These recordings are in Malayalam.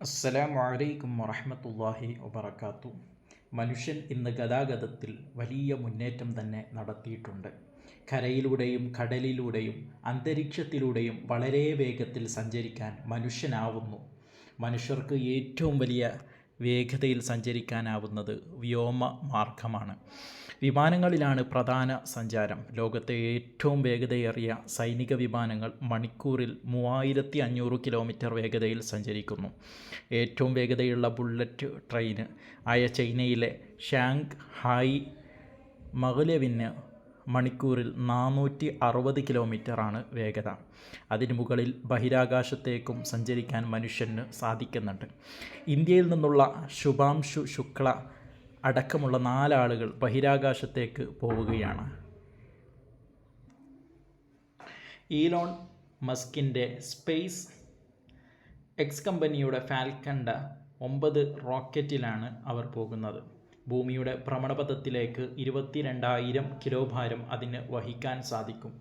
അസ്സലാമു അലൈക്കും വറഹമത്തല്ലാഹി വബർക്കാത്തു മനുഷ്യൻ ഇന്ന് ഗതാഗതത്തിൽ വലിയ മുന്നേറ്റം തന്നെ നടത്തിയിട്ടുണ്ട്. കരയിലൂടെയും കടലിലൂടെയും അന്തരീക്ഷത്തിലൂടെയും വളരെ വേഗത്തിൽ സഞ്ചരിക്കാൻ മനുഷ്യനാവുന്നു. മനുഷ്യർക്ക് ഏറ്റവും വലിയ വേഗതയിൽ സഞ്ചരിക്കാനാവുന്നത് വ്യോമ മാർഗമാണ്. വിമാനങ്ങളിലാണ് പ്രധാന സഞ്ചാരം. ലോകത്തെ ഏറ്റവും വേഗതയേറിയ സൈനിക വിമാനങ്ങൾ മണിക്കൂറിൽ മൂവായിരത്തി അഞ്ഞൂറ് കിലോമീറ്റർ വേഗതയിൽ സഞ്ചരിക്കുന്നു. ഏറ്റവും വേഗതയുള്ള ബുള്ളറ്റ് ട്രെയിന് ആയ ചൈനയിലെ ഷാങ് ഹായ് മകളവിന് മണിക്കൂറിൽ നാനൂറ്റി അറുപത് കിലോമീറ്ററാണ് വേഗത. അതിനു മുകളിൽ ബഹിരാകാശത്തേക്കും സഞ്ചരിക്കാൻ മനുഷ്യന് സാധിക്കുന്നുണ്ട്. ഇന്ത്യയിൽ നിന്നുള്ള ശുഭാംശു ശുക്ല അടക്കമുള്ള നാലാളുകൾ ബഹിരാകാശത്തേക്ക് പോവുകയാണ്. ഈലോൺ മസ്കിന്റെ സ്പേസ് എക്സ് കമ്പനിയുടെ ഫാൽക്കണ്ട ഒമ്പത് റോക്കറ്റിലാണ് അവർ പോകുന്നത്. ഭൂമിയുടെ ഭ്രമണപഥത്തിലേക്ക് ഇരുപത്തിരണ്ടായിരം കിലോ ഭാരം അതിന് വഹിക്കാൻ സാധിക്കും.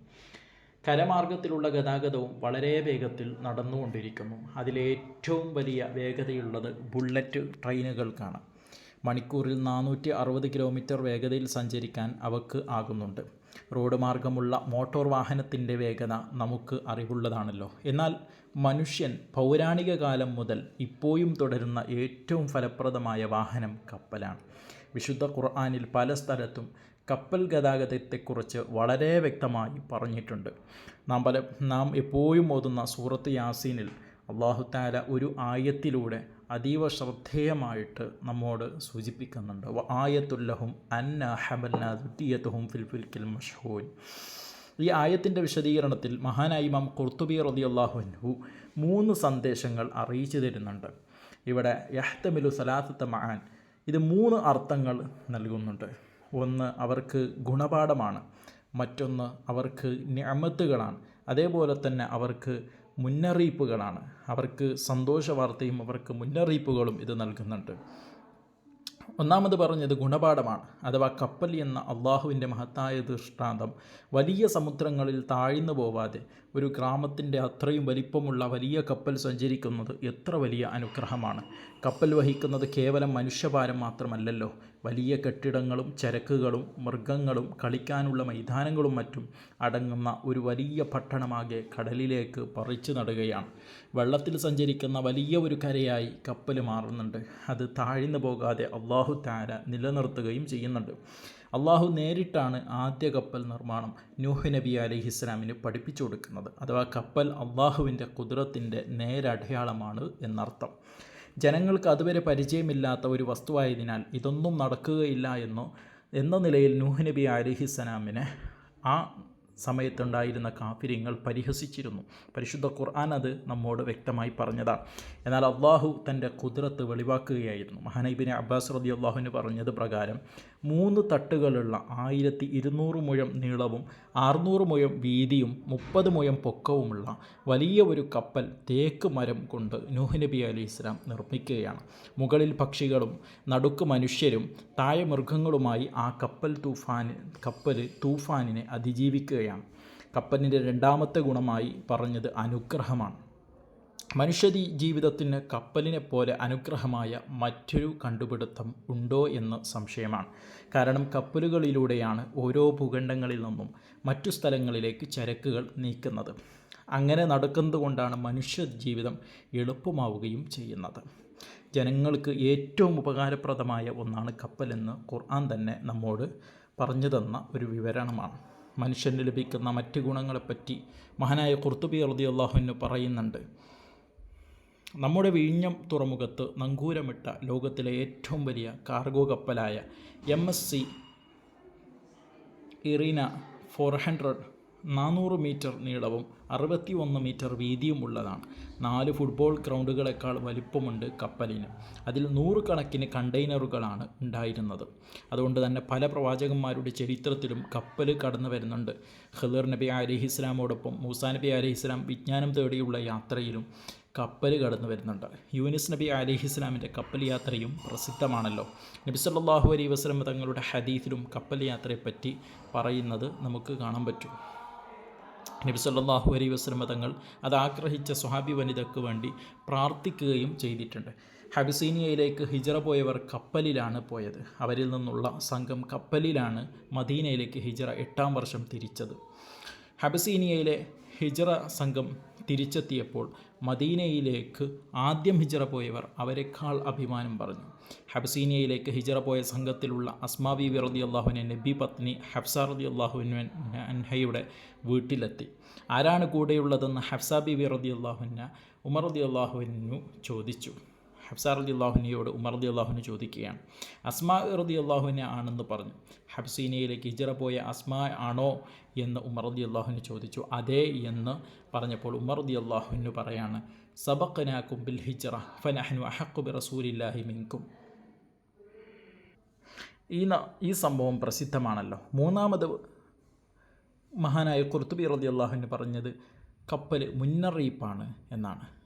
കരമാർഗത്തിലുള്ള ഗതാഗതവും വളരെ വേഗത്തിൽ നടന്നുകൊണ്ടിരിക്കുന്നു. അതിലേറ്റവും വലിയ വേഗതയുള്ളത് ബുള്ളറ്റ് ട്രെയിനുകൾക്കാണ്. മണിക്കൂറിൽ നാനൂറ്റി അറുപത് കിലോമീറ്റർ വേഗതയിൽ സഞ്ചരിക്കാൻ അവക്ക് ആകുന്നുണ്ട്. റോഡ് മാർഗമുള്ള മോട്ടോർ വാഹനത്തിന്റെ വേഗത നമുക്ക് അറിവുള്ളതാണല്ലോ. എന്നാൽ മനുഷ്യൻ പൗരാണിക കാലം മുതൽ ഇപ്പോഴും തുടരുന്ന ഏറ്റവും ഫലപ്രദമായ വാഹനം കപ്പലാണ്. വിശുദ്ധ ഖുർആാനിൽ പല സ്ഥലത്തും കപ്പൽ ഗതാഗതത്തെക്കുറിച്ച് വളരെ വ്യക്തമായി പറഞ്ഞിട്ടുണ്ട്. നാം പല നാം എപ്പോഴും ഓതുന്ന സൂറത്ത് യാസീനിൽ അള്ളാഹു താല ഒരു ആയത്തിലൂടെ അതീവ ശ്രദ്ധേയമായിട്ട് നമ്മോട് സൂചിപ്പിക്കുന്നുണ്ട്. ആയത്തുല്ലഹും അന്ന ഈ ആയത്തിന്റെ വിശദീകരണത്തിൽ മഹാനായി കുർത്തുബി റതി അള്ളാഹുഹു മൂന്ന് സന്ദേശങ്ങൾ അറിയിച്ചു തരുന്നുണ്ട്. ഇവിടെ യഹ്തമിലു സലാത്തമാൻ ഇത് മൂന്ന് അർത്ഥങ്ങൾ നൽകുന്നുണ്ട്. ഒന്ന് അവർക്ക് ഗുണപാഠമാണ് മറ്റൊന്ന് അവർക്ക് ഞമത്തുകളാണ് അതേപോലെ തന്നെ അവർക്ക് മുന്നറിയിപ്പുകളാണ്. അവർക്ക് സന്തോഷ വാർത്തയും അവർക്ക് മുന്നറിയിപ്പുകളും ഇത് നൽകുന്നുണ്ട്. ഒന്നാമത് പറഞ്ഞത് ഗുണപാഠമാണ് അഥവാ കപ്പൽ എന്ന അള്ളാഹുവിന്റെ മഹത്തായ ദൃഷ്ടാന്തം. വലിയ സമുദ്രങ്ങളിൽ താഴ്ന്നു പോവാതെ ഒരു ഗ്രാമത്തിന്റെ അത്രയും വലിപ്പമുള്ള വലിയ കപ്പൽ സഞ്ചരിക്കുന്നത് എത്ര വലിയ അനുഗ്രഹമാണ്. കപ്പൽ വഹിക്കുന്നത് കേവലം മനുഷ്യഭാരം മാത്രമല്ലല്ലോ. വലിയ കെട്ടിടങ്ങളും ചരക്കുകളും മൃഗങ്ങളും കളിക്കാനുള്ള മൈതാനങ്ങളും മറ്റും അടങ്ങുന്ന ഒരു വലിയ പട്ടണമാകെ കടലിലേക്ക് പറിച്ചു നടുകയാണ്. വെള്ളത്തിൽ സഞ്ചരിക്കുന്ന വലിയ ഒരു കരയായി കപ്പൽ മാറുന്നുണ്ട്. അത് താഴ്ന്നു പോകാതെ അള്ളാഹു താര നിലനിർത്തുകയും ചെയ്യുന്നുണ്ട്. അള്ളാഹു നേരിട്ടാണ് ആദ്യ കപ്പൽ നിർമ്മാണം നൂഹ് നബി അലഹി ഇസ്ലാമിന് പഠിപ്പിച്ചു കൊടുക്കുന്നത്. അഥവാ കപ്പൽ അള്ളാഹുവിന്റെ കുതിരത്തിന്റെ നേരടയാളമാണ് എന്നർത്ഥം. ജനങ്ങൾക്ക് അതുവരെ പരിചയമില്ലാത്ത ഒരു വസ്തുവായതിനാൽ ഇതൊന്നും നടക്കുകയില്ല എന്നോ എന്ന നിലയിൽ നൂഹ് നബി അലിഹിസ്സലാമിനെ ആ സമയത്തുണ്ടായിരുന്ന കാഫിര്യങ്ങൾ പരിഹസിച്ചിരുന്നു. പരിശുദ്ധ ഖുർആൻ അത് നമ്മോട് വ്യക്തമായി പറഞ്ഞതാണ്. എന്നാൽ അള്ളാഹു തന്റെ കുതിരത്ത് വെളിവാക്കുകയായിരുന്നു. മഹാനൈബിനെ അബ്ബാസ് റതി അള്ളാഹുവിന് പറഞ്ഞത് പ്രകാരം മൂന്ന് തട്ടുകളുള്ള ആയിരത്തി ഇരുന്നൂറ് മുഴം നീളവും അറുന്നൂറ് മുഴം വീതിയും മുപ്പത് മുഴം പൊക്കവുമുള്ള വലിയ ഒരു കപ്പൽ തേക്ക് മരം കൊണ്ട് നൂഹ് നബി അലി ഇസ്ലാം നിർമ്മിക്കുകയാണ്. മുകളിൽ പക്ഷികളും നടുക്ക് മനുഷ്യരും താഴെ മൃഗങ്ങളുമായി ആ കപ്പൽ തൂഫാൻ കപ്പൽ തൂഫാനിനെ അതിജീവിക്കുകയാണ്. കപ്പലിന്റെ രണ്ടാമത്തെ ഗുണമായി പറഞ്ഞത് അനുഗ്രഹമാണ്. മനുഷ്യ ജീവിതത്തിന് കപ്പലിനെ പോലെ അനുഗ്രഹമായ മറ്റൊരു കണ്ടുപിടുത്തം ഉണ്ടോ എന്ന് സംശയമാണ്. കാരണം കപ്പലുകളിലൂടെയാണ് ഓരോ ഭൂഖണ്ഡങ്ങളിൽ നിന്നും മറ്റു സ്ഥലങ്ങളിലേക്ക് ചരക്കുകൾ നീക്കുന്നത്. അങ്ങനെ നടക്കുന്നത് കൊണ്ടാണ് മനുഷ്യ ജീവിതം എളുപ്പമാവുകയും ചെയ്യുന്നത്. ജനങ്ങൾക്ക് ഏറ്റവും ഉപകാരപ്രദമായ ഒന്നാണ് കപ്പലെന്ന് ഖുർആൻ തന്നെ നമ്മോട് പറഞ്ഞു തന്ന ഒരു വിവരണമാണ്. മനുഷ്യന് ലഭിക്കുന്ന മറ്റ് ഗുണങ്ങളെപ്പറ്റി മഹാനായ കുർത്തുബി അറുതി അള്ളാഹുവിന് പറയുന്നുണ്ട്. നമ്മുടെ വിഴിഞ്ഞം തുറമുഖത്ത് നങ്കൂരമിട്ട ലോകത്തിലെ ഏറ്റവും വലിയ cargo കപ്പലായ M S C Irina four hundred നാനൂറ് മീറ്റർ നീളവും അറുപത്തി ഒന്ന് മീറ്റർ വീതിയും ഉള്ളതാണ്. നാല് ഫുട്ബോൾ ഗ്രൗണ്ടുകളെക്കാൾ വലിപ്പമുണ്ട് കപ്പലിന്. അതിൽ നൂറുകണക്കിന് കണ്ടെയ്നറുകളാണ് ഉണ്ടായിരുന്നത്. അതുകൊണ്ട് തന്നെ പല പ്രവാചകന്മാരുടെ ചരിത്രത്തിലും കപ്പൽ കടന്നു വരുന്നുണ്ട്. ഖിദർ നബി അലിഹിസ്ലാമോടൊപ്പം മൂസാ നബി അലിഹിസ്ലാം വിജ്ഞാനം തേടിയുള്ള യാത്രയിലും കപ്പൽ കടന്നു വരുന്നുണ്ട്. യൂനിസ് നബി അലഹി ഇസ്ലാമിന്റെ കപ്പൽ യാത്രയും പ്രസിദ്ധമാണല്ലോ. നബി സല്ലാഹു അലൈ വസ്ലം തങ്ങളുടെ ഹദീഫിലും കപ്പൽ യാത്രയെപ്പറ്റി പറയുന്നത് നമുക്ക് കാണാൻ പറ്റും. നബി സല്ലാഹു അലൈഹി വസല്ലമ തങ്ങൾ അത് ആഗ്രഹിച്ച സ്വഹാബി വനിതയ്ക്ക് വേണ്ടി പ്രാർത്ഥിക്കുകയും ചെയ്തിട്ടുണ്ട്. ഹബിസീനിയയിലേക്ക് ഹിജറ പോയവർ കപ്പലിലാണ് പോയത്. അവരിൽ നിന്നുള്ള സംഘം കപ്പലിലാണ് മദീനയിലേക്ക് ഹിജറ എട്ടാം വർഷം തിരിച്ചത്. ഹബസീനിയയിലെ ഹിജറ സംഘം തിരിച്ചെത്തിയപ്പോൾ മദീനയിലേക്ക് ആദ്യം ഹിജറ പോയവർ അവരെക്കാൾ അഭിമാനം പറഞ്ഞു. ഹബ്സീനിയയിലേക്ക് ഹിജറ പോയ സംഘത്തിലുള്ള അസ്മാബി റതി അള്ളാഹുവിനെ നബി പത്നി ഹബ്സ റതി അള്ളാഹുവിൻ അൻഹയുടെ വീട്ടിലെത്തി. ആരാണ് കൂടെയുള്ളതെന്ന് ഹഫ്സ ബിബി റതി അള്ളാഹുന ഉമർ റതി അള്ളാഹുവിനു ചോദിച്ചു. ഹഫ്സ അലി അള്ളാഹുനിയോട് ഉമർ അലി അള്ളാഹുവിന് ചോദിക്കുകയാണ് അസ്മാ റതി അള്ളാഹുവിനെ ആണെന്ന് പറഞ്ഞു. ഹബ്സീനയിലേക്ക് ഹിജറ പോയ അസ്മാ ആണോ എന്ന് ഉമർ അലി അള്ളാഹുവിന് ചോദിച്ചു. അതെ എന്ന് പറഞ്ഞപ്പോൾ ഉമർ അലി അള്ളാഹുവിന് പറയാണ് സബക്കനാക്കും ബിൽ ഹിജറ ഫനഹനു അഹക്കുബി റസൂലില്ലാഹി മിൻകും. ഈ ഈ സംഭവം പ്രസിദ്ധമാണല്ലോ. മൂന്നാമത് മഹാനായ കുർത്തുബി റതി അള്ളാഹുവിന് പറഞ്ഞത് കപ്പൽ മുന്നറിയിപ്പാണ് എന്നാണ്.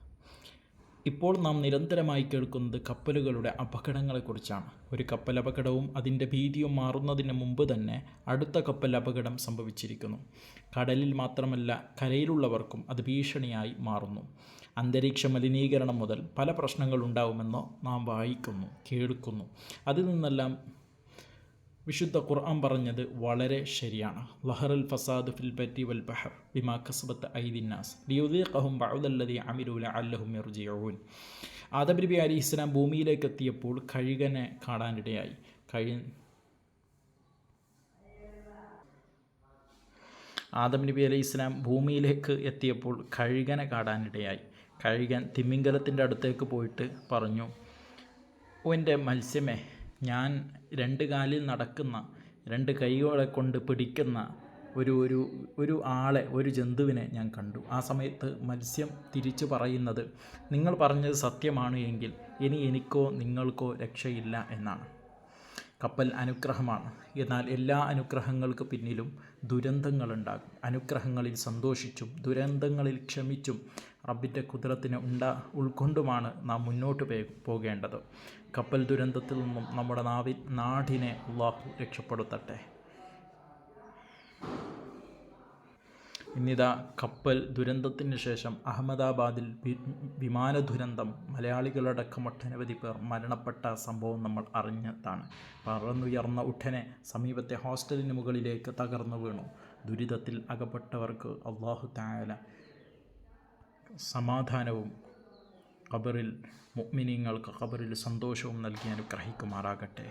ഇപ്പോൾ നാം നിരന്തരമായി കേൾക്കുന്നത് കപ്പലുകളുടെ അപകടങ്ങളെക്കുറിച്ചാണ്. ഒരു കപ്പൽ അപകടവും അതിന്റെ ഭീതിയും മാറുന്നതിന് മുമ്പ് തന്നെ അടുത്ത കപ്പൽ അപകടം സംഭവിച്ചിരിക്കുന്നു. കടലിൽ മാത്രമല്ല കരയിലുള്ളവർക്കും അത് ഭീഷണിയായി മാറുന്നു. അന്തരീക്ഷ മലിനീകരണം മുതൽ പല പ്രശ്നങ്ങളുണ്ടാവുമെന്നോ നാം വായിക്കുന്നു കേൾക്കുന്നു. അതിൽ നിന്നെല്ലാം വിശുദ്ധ ഖുർആൻ പറഞ്ഞത് വളരെ ശരിയാണ്. ലഹറൽ ഫസാദ് ഫിൽ ബറ്റി വൽ ബഹർ ബിമാ കസ്ബത്ത് ഐദിന്നാസ് ലിയുദീഖഹും ബഅദല്ലദീ അമിലു ലഅല്ലഹും യർജിഊൻ. ആദം നബി അലൈഹിസ്സലാം ഭൂമിയിലേക്ക് എത്തിയപ്പോൾ കഴുകനെ കാണാനിടയായി. കഴി ആദം നബി അലൈഹി ഇസ്ലാം ഭൂമിയിലേക്ക് എത്തിയപ്പോൾ കഴുകനെ കാടാനിടയായി കഴുകൻ തിമിംഗലത്തിന്റെ അടുത്തേക്ക് പോയിട്ട് പറഞ്ഞു എന്റെ മത്സ്യമേ ഞാൻ രണ്ട് കാലിൽ നടക്കുന്ന രണ്ട് കൈകളെ കൊണ്ട് പിടിക്കുന്ന ഒരു ഒരു ഒരു ആളെ ഒരു ജന്തുവിനെ ഞാൻ കണ്ടു. ആ സമയത്ത് മത്സ്യം തിരിച്ചു പറയുന്നത് നിങ്ങൾ പറഞ്ഞത് സത്യമാണ് എങ്കിൽ ഇനി എനിക്കോ നിങ്ങൾക്കോ രക്ഷയില്ല എന്നാണ്. കപ്പൽ അനുഗ്രഹമാണ്. എന്നാൽ എല്ലാ അനുഗ്രഹങ്ങൾക്ക് പിന്നിലും ദുരന്തങ്ങളുണ്ടാകും. അനുഗ്രഹങ്ങളിൽ സന്തോഷിച്ചും ദുരന്തങ്ങളിൽ ക്ഷമിച്ചും റബ്ബിന്റെ കുതിരത്തിനെ ഉണ്ടാ ഉൾക്കൊണ്ടുമാണ് നാം മുന്നോട്ട് പോകേണ്ടത്. കപ്പൽ ദുരന്തത്തിൽ നിന്നും നമ്മുടെ നാവി നാടിനെ അള്ളാഹു രക്ഷപ്പെടുത്തട്ടെ. ഇന്നിതാ കപ്പൽ ദുരന്തത്തിന് ശേഷം അഹമ്മദാബാദിൽ വിമാന ദുരന്തം മലയാളികളടക്കം ഒട്ടനവധി പേർ മരണപ്പെട്ട സംഭവം നമ്മൾ അറിഞ്ഞതാണ്. പറന്നുയർന്ന ഉടനെ സമീപത്തെ ഹോസ്റ്റലിന് മുകളിലേക്ക് തകർന്നു വീണു. ദുരിതത്തിൽ അകപ്പെട്ടവർക്ക് അള്ളാഹു തായാല സമാധാനവും ഖബറിൽ മുഅ്മിനീങ്ങൾക്ക് ഖബറിൽ സന്തോഷവും നൽകി അനുഗ്രഹിക്കുമാറാകട്ടെ.